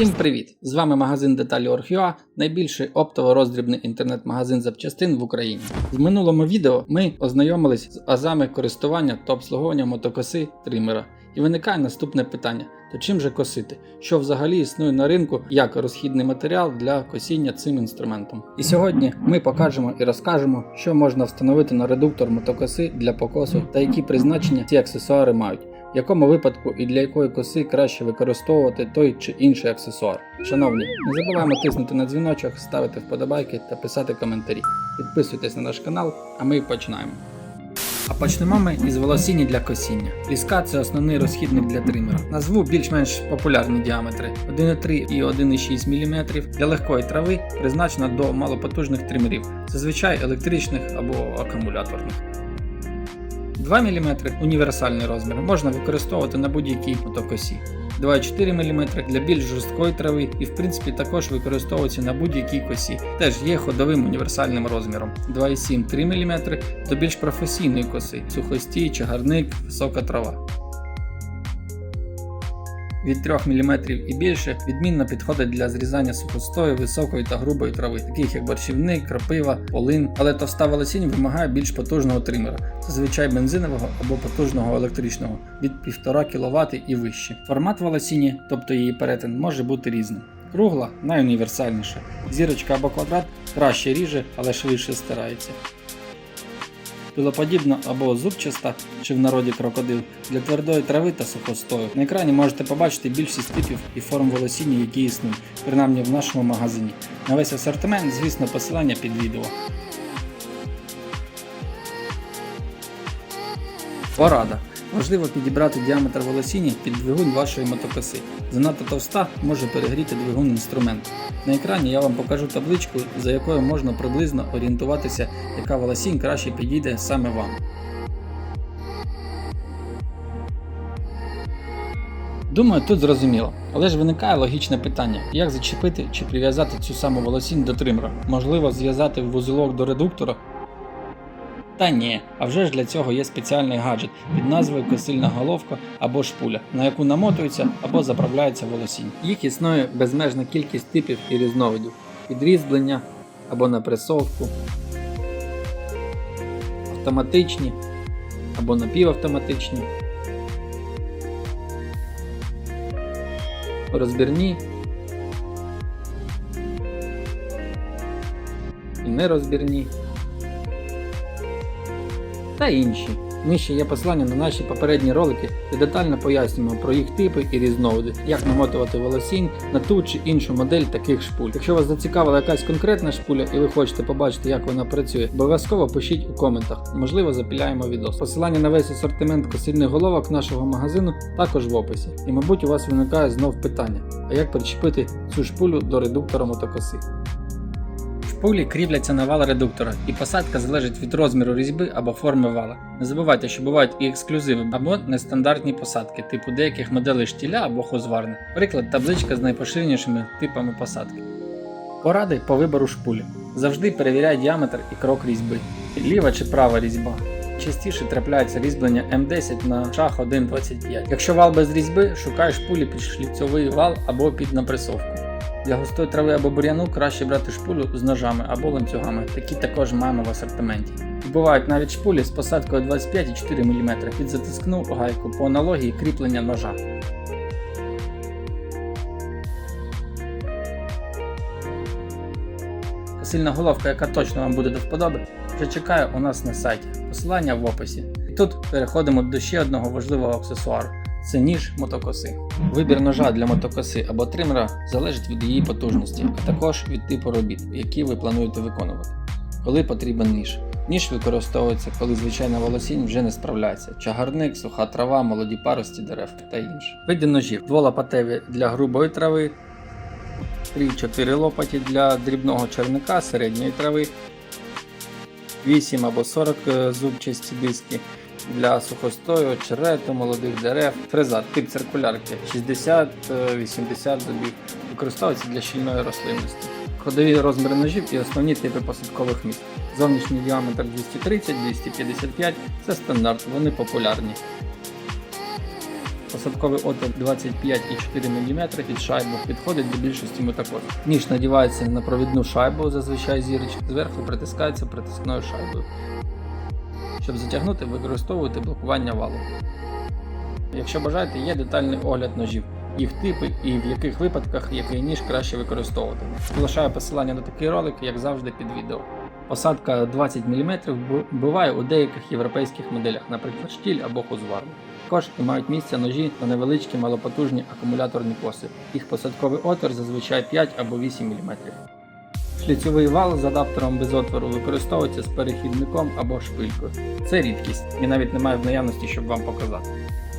Всім привіт! З вами магазин Деталі Орхюа, найбільший оптово-роздрібний інтернет-магазин запчастин в Україні. В минулому відео ми ознайомились з азами користування та обслуговування мотокоси тримера. І виникає наступне питання: то чим же косити? Що взагалі існує на ринку як розхідний матеріал для косіння цим інструментом? І сьогодні ми покажемо і розкажемо, що можна встановити на редуктор мотокоси для покосу та які призначення ці аксесуари мають. В якому випадку і для якої коси краще використовувати той чи інший аксесуар. Шановні, не забуваємо тиснути на дзвіночок, ставити вподобайки та писати коментарі. Підписуйтесь на наш канал, а ми починаємо. А почнемо ми із волосіння для косіння. Ліска це основний розхідник для тримера. Назву більш-менш популярні діаметри 1,3 і 1,6 мм для легкої трави призначено до малопотужних тримерів, зазвичай електричних або акумуляторних. 2 мм універсальний розмір можна використовувати на будь-якій мотокосі. 2,4 мм для більш жорсткої трави і в принципі також використовується на будь-якій косі. Теж є ходовим універсальним розміром. 2,7-3 мм до більш професійної коси, сухостій, чагарник, висока трава. Від 3 мм і більше відмінно підходить для зрізання сухостою, високої та грубої трави, таких як борщівник, крапива, полин, але товста волосінь вимагає більш потужного тримера, зазвичай бензинового або потужного електричного від 1,5 кВт і вище. Формат волосіні, тобто її перетин, може бути різним. Кругла найуніверсальніша. Зірочка або квадрат краще ріже, але швидше стирається. Пилоподібна або зубчаста, чи в народі крокодил, для твердої трави та сухостою. На екрані можете побачити більшість типів і форм волосіння, які існують, принаймні в нашому магазині. На весь асортимент, звісно, посилання під відео. Порада. Важливо підібрати діаметр волосіння під двигун вашої мотокоси. Занадто товста може перегріти двигун інструменту. На екрані я вам покажу табличку, за якою можна приблизно орієнтуватися, яка волосінь краще підійде саме вам. Думаю, тут зрозуміло, але ж виникає логічне питання, як зачепити чи прив'язати цю саму волосінь до тримера? Можливо, зв'язати вузелок до редуктора? Та ні, а вже ж для цього є спеціальний гаджет під назвою косильна головка або шпуля, на яку намотується або заправляється волосінь. Їх існує безмежна кількість типів і різновидів підрізблення або на пресовку, автоматичні або напівавтоматичні, розбірні і нерозбірні та інші. Нижче є посилання на наші попередні ролики, де детально пояснюємо про їх типи і різновиди, як намотувати волосінь на ту чи іншу модель таких шпуль. Якщо вас зацікавила якась конкретна шпуля і ви хочете побачити, як вона працює, обов'язково пишіть у коментах, можливо запіляємо відос. Посилання на весь асортимент косильних головок нашого магазину також в описі. І мабуть у вас виникає знов питання, а як причепити цю шпулю до редуктора мотокоси? Шпулі кріпляться на вал редуктора, і посадка залежить від розміру різьби або форми вала. Не забувайте, що бувають і ексклюзиви або нестандартні посадки, типу деяких моделей штіля або хозварни. Приклад табличка з найпоширенішими типами посадки. Поради по вибору шпулі. Завжди перевіряй діаметр і крок різьби. Ліва чи права різьба. Частіше трапляється різьблення М10 на шах 1.25. Якщо вал без різьби, шукай шпулі під шліцьовий вал або під напресовку. Для густої трави або бур'яну краще брати шпулю з ножами або ланцюгами, такі також маємо в асортименті. І бувають навіть шпулі з посадкою 25,4 мм під затискну гайку по аналогії кріплення ножа. Косильна головка, яка точно вам буде до вподоби, вже чекає у нас на сайті. Посилання в описі. І тут переходимо до ще одного важливого аксесуару це ніж мотокоси. Вибір ножа для мотокоси або тримера залежить від її потужності, а також від типу робіт, які ви плануєте виконувати. Коли потрібен ніж. Ніж використовується, коли звичайна волосінь вже не справляється. Чагарник, суха трава, молоді парості дерев та інше. Види ножів дволопатеві для грубої трави, 3-4 лопаті для дрібного черника середньої трави, 8 або 40 зубчасті диски для сухостою, черету, молодих дерев, фреза, тип циркулярки 60-80 зубів, використовується для щільної рослинності. Ходові розміри ножів і основні типи посадкових місць. Зовнішній діаметр 230-255 це стандарт, вони популярні. посадковий отвір 25,4 мм під шайбу підходить до більшості мотокосів. Ніж надівається на провідну шайбу, зазвичай зірич, зверху притискається притискною шайбою. Щоб затягнути, використовуйте блокування валу. Якщо бажаєте, є детальний огляд ножів, їх типи і в яких випадках який ніж краще використовувати. Залишаю посилання на такий ролик, як завжди, під відео. Посадка 20 мм буває у деяких європейських моделях, наприклад, штіль або хузварн. Також і мають місце ножі на невеличкі малопотужні акумуляторні коси. Їх посадковий отвір зазвичай 5 або 8 мм. Шліцьовий вал з адаптером без отвору використовується з перехідником або шпилькою. Це рідкість і навіть немає в наявності, щоб вам показати.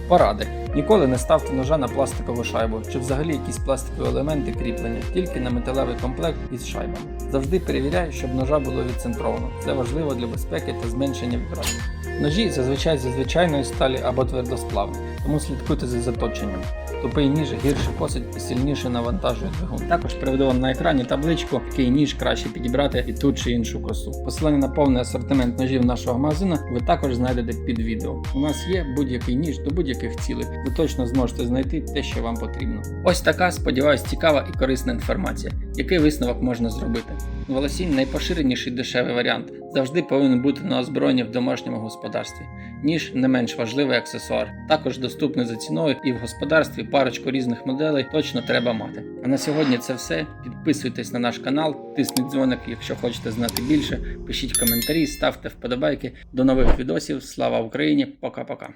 Поради. Ніколи не ставте ножа на пластикову шайбу чи взагалі якісь пластикові елементи кріплення, тільки на металевий комплект із шайбами. Завжди перевіряй, щоб ножа було відцентровано. Це важливо для безпеки та зменшення вібрацій. Ножі зазвичай зі звичайної сталі або твердосплавні, тому слідкуйте за заточенням. Тупий ніж гірше косить і сильніше навантажує двигун. Також приведу вам на екрані табличку, який ніж краще підібрати і ту чи іншу косу. Посилання на повний асортимент ножів нашого магазину ви також знайдете під відео. У нас є будь-який ніж до будь-яких цілей. Ви точно зможете знайти те, що вам потрібно. Ось така, сподіваюсь, цікава і корисна інформація. Який висновок можна зробити? Волосінь найпоширеніший дешевий варіант. Завжди повинен бути на озброєнні в домашньому господарстві. Ніж не менш важливий аксесуар. Також доступний за ціною і в господарстві парочку різних моделей точно треба мати. А на сьогодні це все. Підписуйтесь на наш канал, тисніть дзвоник, якщо хочете знати більше. Пишіть коментарі, ставте вподобайки. До нових відосів. Слава Україні! Пока-пока.